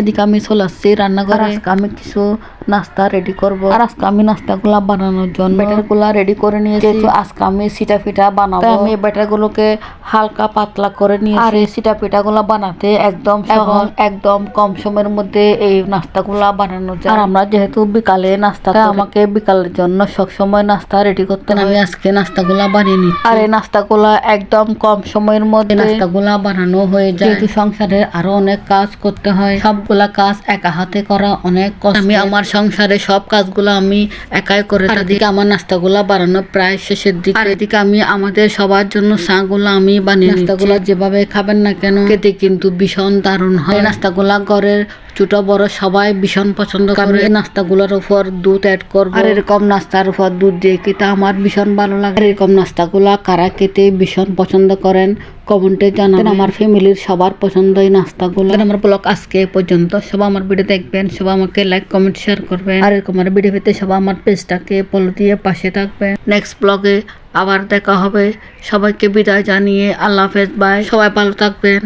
এদিকে আমি চলে আসছি রান্নাঘরে। আমি কিছু নাস্তা রেডি করব। আর আজকে আমি নাস্তাগুলা বানানোর জন্য ব্যাটারগুলা রেডি করে নিয়েছি। আজকে আমি সিটা পিঠা বানাবো। আমি ব্যাটার গুলোকে হালকা পাতলা করে নিয়ে আর এই সিটা পিঠা গুলা বানাতে একদম সহজ একদম কম সময়ের মধ্যে এই নাস্তাগুলা বানানো যায়। আর আমরা যেহেতু বিকালে নাস্তা আমাকে বিকালের জন্য সবসময় নাস্তা রেডি করতে। আমি আজকে নাস্তাগুলা বানিয়ে নিচ্ছি। আর এই নাস্তাগুলা একদম কম সময়ের মধ্যে নাস্তাগুলা বানানো হয়ে যায়। যেহেতু সংসারে আরও অনেক কাজ করতে হয়। সবগুলা কাজ একা হাতে করা অনেক কষ্ট। আমি আমার সংসারে সব কাজগুলো আমি একাই করে দিকে আমার নাস্তাগুলা বানানো প্রায় শেষের দিকে। আর এদিকে আমি আমাদের সবার জন্য চাগুলো আমি বানিয়ে নাস্তাগুলা যেভাবে খাবেন না কেন খেতে কিন্তু ভীষণ দারুণ হয়। নাস্তাগুলা ঘরের ছোট বড় সবাই ভীষণ পছন্দ করে। নাস্তাগুলোর উপর দুধ অ্যাড করব। আর এরকম নাস্তার উপর দুধ দিয়ে খেতে আমার ভীষণ ভালো লাগে। এরকম নাস্তাগুলা কারা খেতে ভীষণ পছন্দ করেন কমেন্টে জানাবেন। আমার ফ্যামিলির সবার পছন্দ এই নাস্তাগুলো। আমার ব্লগ আজকে পর্যন্ত। সবাই আমার ভিডিও দেখবেন সবাই আমাকে লাইক কমেন্ট শেয়ার করবেন। আর এরকম আমার ভিডিও পেতে সবাই আমার পেজটাকে ফলো দিয়ে পাশে থাকবেন। নেক্সট ব্লগে আবার দেখা হবে। সবাইকে বিদায় জানিয়ে আল্লাহ হাফেজ বাই সবাই ভালো থাকবেন।